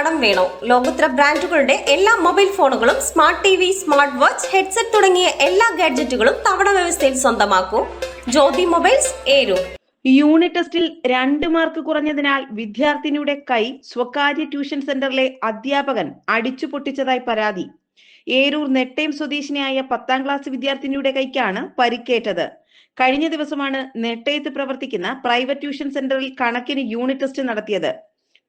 കടം വേണോ? ലോകോത്തര ബ്രാൻഡുകളുടെ എല്ലാ മൊബൈൽ ഫോണുകളും smart T V smart watch headset തുടങ്ങിയ എല്ലാ ഗാഡ്ജറ്റുകളും തവണ വ്യവസ്ഥയിൽ സ്വന്തമാക്കൂ. ജ്യോതി മൊബൈൽസ് ഏരു. യൂണിറ്റ് ടെസ്റ്റിൽ രണ്ട് മാർക്ക് കുറഞ്ഞതിനാൽ വിദ്യാർത്ഥിനിയുടെ കൈ സ്വകാര്യ ട്യൂഷൻ സെന്ററിലെ അധ്യാപകൻ അടിച്ചു പൊട്ടിച്ചതായി പരാതി. ഏരൂർ നെട്ടയം സ്വദേശിനിയായ പത്താം ക്ലാസ് വിദ്യാർത്ഥിനിയുടെ കൈക്കാണ് പരിക്കേറ്റത്. കഴിഞ്ഞ ദിവസമാണ് നെട്ടയത്ത് പ്രവർത്തിക്കുന്ന പ്രൈവറ്റ് ട്യൂഷൻ സെന്ററിൽ കണക്കിന് യൂണിറ്റ് ടെസ്റ്റ് നടത്തിയത്.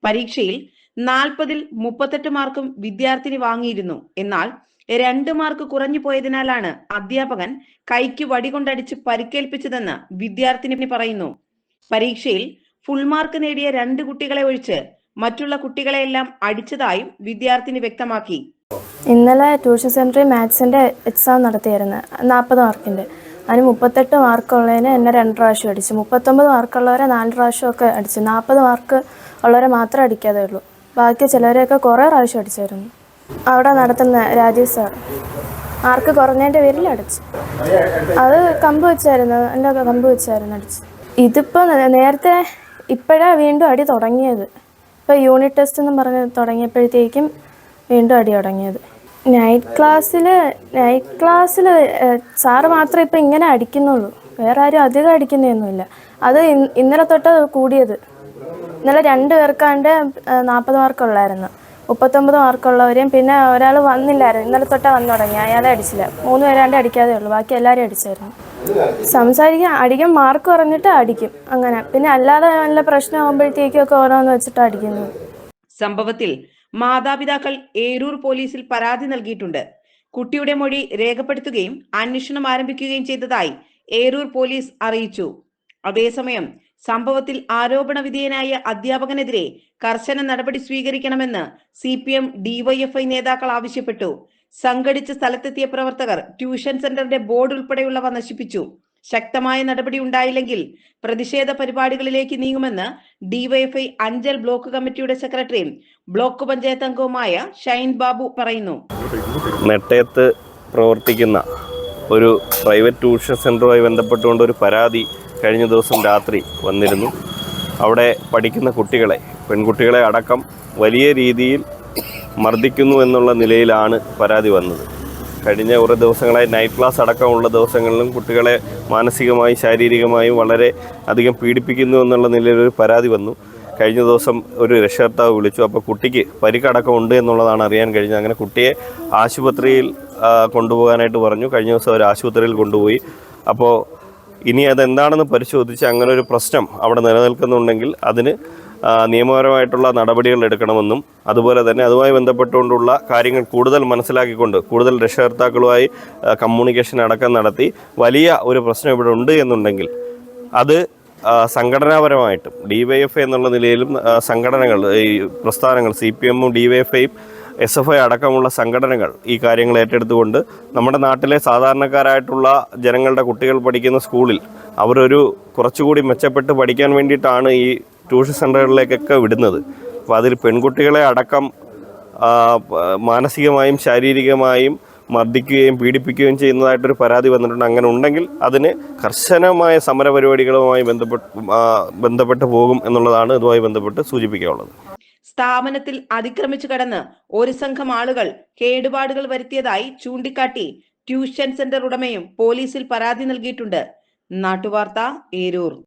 പരീക്ഷയിൽ നാൽപ്പതിൽ മുപ്പത്തെട്ട് മാർക്കും വിദ്യാർത്ഥിനി വാങ്ങിയിരുന്നു. എന്നാൽ രണ്ട് മാർക്ക് കുറഞ്ഞു പോയതിനാലാണ് അധ്യാപകൻ കൈക്ക് വടികൊണ്ടടിച്ച് പരിക്കേൽപ്പിച്ചതെന്ന് വിദ്യാർത്ഥിനി പറയുന്നു. പരീക്ഷയിൽ ഫുൾ മാർക്ക് നേടിയ രണ്ട് കുട്ടികളെ ഒഴിച്ച് മറ്റുള്ള കുട്ടികളെയെല്ലാം അടിച്ചതായും വിദ്യാർത്ഥിനി വ്യക്തമാക്കി. ഇന്നലെ ട്യൂഷൻ സെന്ററിൽ മാത്സിന്റെ എക്സാം നടത്തിയായിരുന്നു. നാൽപ്പത് മാർക്കിന്റെ അതിന് മുപ്പത്തെട്ട് മാർക്കുള്ളതിന് എന്നെ രണ്ട് പ്രാവശ്യം അടിച്ചു. മുപ്പത്തൊമ്പത് മാർക്കുള്ളവരെ നാല് പ്രാവശ്യമൊക്കെ അടിച്ചു. നാൽപ്പത് മാർക്ക് ഉള്ളവരെ മാത്രമേ അടിക്കാതെ ഉള്ളൂ. ബാക്കി ചിലവരെയൊക്കെ കുറേ പ്രാവശ്യം അടിച്ചായിരുന്നു. അവിടെ നടത്തുന്ന രാജീവ് സാർ. ആർക്ക് കുറഞ്ഞതിന്റെ പേരിൽ അടിച്ചു. അത് കമ്പ് വെച്ചായിരുന്നു എന്റെ കമ്പ് വെച്ചായിരുന്നു അടിച്ചു. ഇതിപ്പോൾ നേരത്തെ ഇപ്പോഴാണ് വീണ്ടും അടി തുടങ്ങിയത്. ഇപ്പോൾ യൂണിറ്റ് ടെസ്റ്റ് എന്ന് പറഞ്ഞ് തുടങ്ങിയപ്പോഴത്തേക്കും വീണ്ടും അടി തുടങ്ങിയത്. നൈറ്റ് ക്ലാസ്സിൽ നൈറ്റ് ക്ലാസ്സിൽ സാറ് മാത്രമേ ഇപ്പം ഇങ്ങനെ അടിക്കുന്നുള്ളൂ. വേറെ ആരും അധികം അടിക്കുന്നതൊന്നുമില്ല. അത് ഇന്നലെ തൊട്ട് കൂടിയത്. ഇന്നലെ രണ്ടു പേർക്കാണ്ട് നാൽപ്പത് മാർക്കുള്ളായിരുന്നു. മുപ്പത്തൊമ്പത് മാർക്കുള്ളവരെയും പിന്നെ ഒരാൾ വന്നില്ലായിരുന്നു. ഇന്നലെ തൊട്ടാ വന്നു തുടങ്ങി. അയാളെ അടിച്ചില്ല. മൂന്ന് പേരാണ്ട് അടിക്കാതെ ഉള്ളൂ. ബാക്കി എല്ലാവരും അടിച്ചായിരുന്നു. സംസാരിക്കാൻ അടിക്കും മാർക്ക് കുറഞ്ഞിട്ട് അടിക്കും. അങ്ങനെ. പിന്നെ അല്ലാതെ നല്ല പ്രശ്നമാകുമ്പോഴത്തേക്കും ഒക്കെ ഓരോന്ന് വെച്ചിട്ട് അടിക്കുന്നു. സംഭവത്തിൽ മാതാപിതാക്കൾ ഏരൂർ പോലീസിൽ പരാതി നൽകിയിട്ടുണ്ട്. കുട്ടിയുടെ മൊഴി രേഖപ്പെടുത്തുകയും അന്വേഷണം ആരംഭിക്കുകയും ചെയ്തതായി ഏരൂർ പോലീസ് അറിയിച്ചു. അതേസമയം സംഭവത്തിൽ ആരോപണ വിധേയനായ അധ്യാപകനെതിരെ കർശന നടപടി സ്വീകരിക്കണമെന്ന് സി പി എം ഡിവൈഎഫ്ഐ നേതാക്കൾ ആവശ്യപ്പെട്ടു. സംഘടിച്ച സ്ഥലത്തെത്തിയ പ്രവർത്തകർ ട്യൂഷൻ സെന്ററിന്റെ ബോർഡ് ഉൾപ്പെടെയുള്ളവ നശിപ്പിച്ചു. ശക്തമായ നടപടി ഉണ്ടായില്ലെങ്കിൽ പ്രതിഷേധ പരിപാടികളിലേക്ക് നീങ്ങുമെന്ന് ഡിവൈഎഫ്ഐ അഞ്ചൽ ബ്ലോക്ക് കമ്മിറ്റിയുടെ സെക്രട്ടറിയും ബ്ലോക്ക് പഞ്ചായത്ത് അംഗവുമായ ഷൈൻ ബാബു പറയുന്നു. നെട്ടയത്ത് പ്രവർത്തിക്കുന്ന ഒരു പ്രൈവറ്റ് ട്യൂഷൻ സെന്ററുമായി ബന്ധപ്പെട്ടുകൊണ്ട് ഒരു പരാതി കഴിഞ്ഞ ദിവസം രാത്രി വന്നിരുന്നു. അവിടെ പഠിക്കുന്ന കുട്ടികളെ പെൺകുട്ടികളെ അടക്കം വലിയ രീതിയിൽ മർദ്ദിക്കുന്നു എന്നുള്ള നിലയിലാണ് പരാതി വന്നത്. കഴിഞ്ഞ കുറേ ദിവസങ്ങളായി നൈറ്റ് ക്ലാസ് അടക്കമുള്ള ദിവസങ്ങളിലും കുട്ടികളെ മാനസികമായും ശാരീരികമായും വളരെ അധികം പീഡിപ്പിക്കുന്നു എന്നുള്ള നിലയിലൊരു പരാതി വന്നു. കഴിഞ്ഞ ദിവസം ഒരു രക്ഷകർത്താവ് വിളിച്ചു അപ്പോൾ കുട്ടിക്ക് പരിക്കടക്കം ഉണ്ട് എന്നുള്ളതാണ് അറിയാൻ കഴിഞ്ഞത്. അങ്ങനെ കുട്ടിയെ ആശുപത്രിയിൽ കൊണ്ടുപോകാനായിട്ട് പറഞ്ഞു. കഴിഞ്ഞ ദിവസം അവർ ആശുപത്രിയിൽ കൊണ്ടുപോയി. അപ്പോൾ ഇനി അതെന്താണെന്ന് പരിശോധിച്ച് അങ്ങനെ ഒരു പ്രശ്നം അവിടെ നിലനിൽക്കുന്നുണ്ടെങ്കിൽ അതിന് നിയമപരമായിട്ടുള്ള നടപടികൾ എടുക്കണമെന്നും അതുപോലെ തന്നെ അതുമായി ബന്ധപ്പെട്ടുകൊണ്ടുള്ള കാര്യങ്ങൾ കൂടുതൽ മനസ്സിലാക്കിക്കൊണ്ട് കൂടുതൽ രക്ഷകർത്താക്കളുമായി കമ്മ്യൂണിക്കേഷൻ അടക്കം നടത്തി വലിയ ഒരു പ്രശ്നം ഇവിടെ ഉണ്ട് എന്നുണ്ടെങ്കിൽ അത് സംഘടനാപരമായിട്ടും ഡി വൈ എഫ് എന്നുള്ള നിലയിലും സംഘടനകൾ ഈ പ്രസ്ഥാനങ്ങൾ സി പി എമ്മും ഡി വൈ എഫ് ഐയും എസ് എഫ് ഐ അടക്കമുള്ള സംഘടനകൾ ഈ കാര്യങ്ങൾ ഏറ്റെടുത്തുകൊണ്ട് നമ്മുടെ നാട്ടിലെ സാധാരണക്കാരായിട്ടുള്ള ജനങ്ങളുടെ കുട്ടികൾ പഠിക്കുന്ന സ്കൂളിൽ അവരൊരു കുറച്ചുകൂടി മെച്ചപ്പെട്ട് പഠിക്കാൻ വേണ്ടിയിട്ടാണ് ഈ ട്യൂഷൻ സെന്ററുകളിലേക്കൊക്കെ വിടുന്നത്. അപ്പോൾ അതിൽ പെൺകുട്ടികളെ അടക്കം മാനസികമായും ശാരീരികമായും മർദ്ദിക്കുകയും പീഡിപ്പിക്കുകയും ചെയ്യുന്നതായിട്ടൊരു പരാതി വന്നിട്ടുണ്ട്. അങ്ങനെ ഉണ്ടെങ്കിൽ അതിന് കർശനമായ സമരപരിപാടികളുമായി ബന്ധപ്പെട്ട് ബന്ധപ്പെട്ട് പോകും എന്നുള്ളതാണ് ഇതുമായി ബന്ധപ്പെട്ട് സൂചിപ്പിക്കാനുള്ളത്. സ്ഥാപനത്തിൽ അതിക്രമിച്ചു കടന്ന് ഒരു സംഘം ആളുകൾ കേടുപാടുകൾ വരുത്തിയതായി ചൂണ്ടിക്കാട്ടി ട്യൂഷൻ സെന്റർ ഉടമയും പോലീസിൽ പരാതി നൽകിയിട്ടുണ്ട്. നാട്ടുവാർത്ത ഏരൂർ.